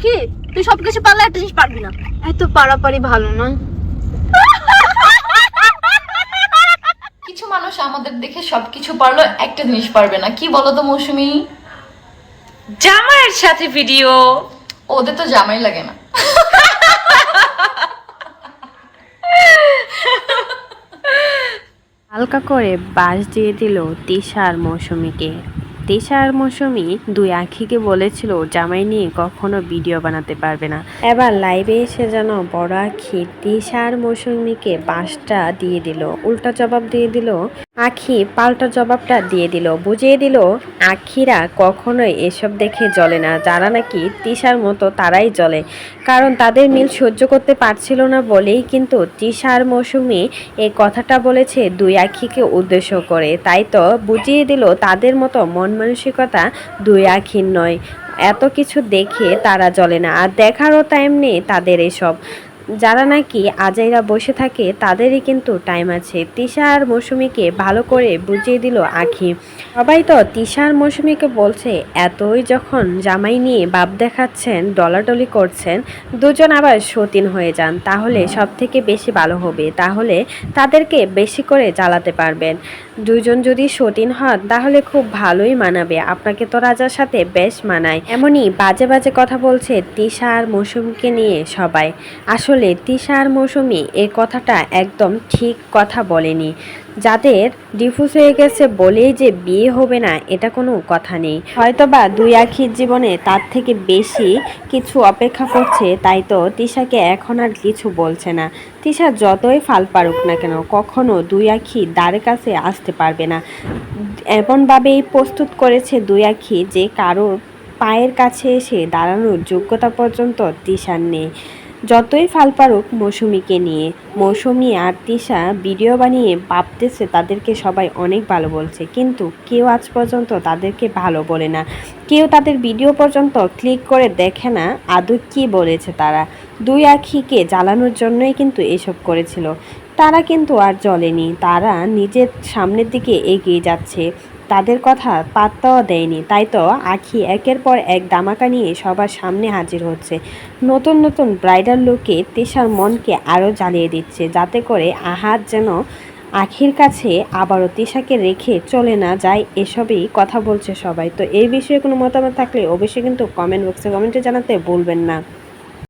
আখি তুই সবকিছু পারলে একটা জিনিস পারবি না। এত পারাপারি ভালো না কিছু মানুষ আমাদের দেখে সবকিছু পারল একটা জিনিস পারবে না। কি বলো তো মৌসুমি? জামাইয়ের সাথে ভিডিও ওদের তো জামাই লাগে না। হালকা করে বাস দিয়ে দিল তিশার মৌসুমীকে। তিশার মৌসুমি দুই আখিকে বলেছিল, জামাই নিয়ে কখনো ভিডিও বানাতে পারবে না। এবার লাইভে এসে যেন বড় আখি তিশার মৌসুমীকে বাসটা দিয়ে দিল, উল্টা জবাব দিয়ে দিল, আখি পাল্টা জবাবটা দিয়ে দিল, বুঝিয়ে দিল, আখিরা কখনোই এসব দেখে জ্বলে না, যারা নাকি তিশার মতো তারাই জ্বলে। কারণ তাদের মিল সহ্য করতে পারছিল না বলেই কিন্তু তিশার মৌসুমি এই কথাটা বলেছে দুই আখিকে উদ্দেশ্য করে। তাই তো বুঝিয়ে দিল, তাদের মতো মন মানসিকতা দুই আখির নয়। এত কিছু দেখে তারা জ্বলে না। আর দেখারও টাইম নেই তাদের এসব। যারা নাকি আজাইরা বসে থাকে, তাদেরই কিন্তু টাইম আছে। তিশা আর মৌসুমিকে ভালো করে বুঝিয়ে দিল আখি। সবাই তো তিশা আর মৌসুমিকে বলছে, এতই যখন জামাই নিয়ে বাপ দেখাচ্ছেন, ডলাডলি করছেন, দুজন আবার সতীন হয়ে যান। তাহলে সব থেকে বেশি ভালো হবে। তাহলে তাদেরকে বেশি করে জ্বালাতে পারবেন। দুজন যদি সতীন হন, তাহলে খুব ভালোই মানাবে। আপনাকে তো রাজার সাথে বেশ মানায়। এমনই বাজে বাজে কথা বলছে তিশা আর মৌসুমীকে নিয়ে সবাই। আসলে তিশা আর মৌসুমি এই কথাটা একদম ঠিক কথা বলেনি। যাদের ডিফুস হয়ে গেছে বলেই যে বিয়ে হবে না, এটা কোনো কথা নেই। হয়তোবা দুই আখির জীবনে তার থেকে বেশি কিছু অপেক্ষা করছে, তাই তো তিশাকে এখন আর কিছু বলছে না। তিশা যতই ফাল পারুক না কেন, কখনো দুই আখি দ্বারের কাছে আসতে পারবে না। এমনভাবেই প্রস্তুত করেছে দুই আখি যে কারোর পায়ের কাছে এসে দাঁড়ানোর যোগ্যতা পর্যন্ত তিশার নেই। যতই ফাল পারুক মৌসুমিকে নিয়ে। মৌসুমি আর তিশা ভিডিও বানিয়ে ভাবতেছে তাদেরকে সবাই অনেক ভালো বলছে। কিন্তু কেউ আজ পর্যন্ত তাদেরকে ভালো বলে না। কেউ তাদের ভিডিও পর্যন্ত ক্লিক করে দেখে না। আদৌ কী বলেছে তারা? দুই আখিকে জ্বালানোর জন্যই কিন্তু এসব করেছিল। তারা কিন্তু আর জ্বলেনি। তারা নিজের সামনের দিকে এগিয়ে যাচ্ছে। তাদের কথা পাত্তাও দেয়নি। তাই তো আখি একের পর এক দামাকা নিয়ে সবার সামনে হাজির হচ্ছে। নতুন নতুন ব্রাইডাল লুকে তেষার মনকে আরও জ্বালিয়ে দিচ্ছে, যাতে করে আহাত যেন আখির কাছে আবারও তিশাকে রেখে চলে না যায়। এসবই কথা বলছে সবাই। তো এই বিষয়ে কোনো মতামত থাকলে অবশ্যই কিন্তু কমেন্ট বক্সে কমেন্টে জানাতে বলবেন না।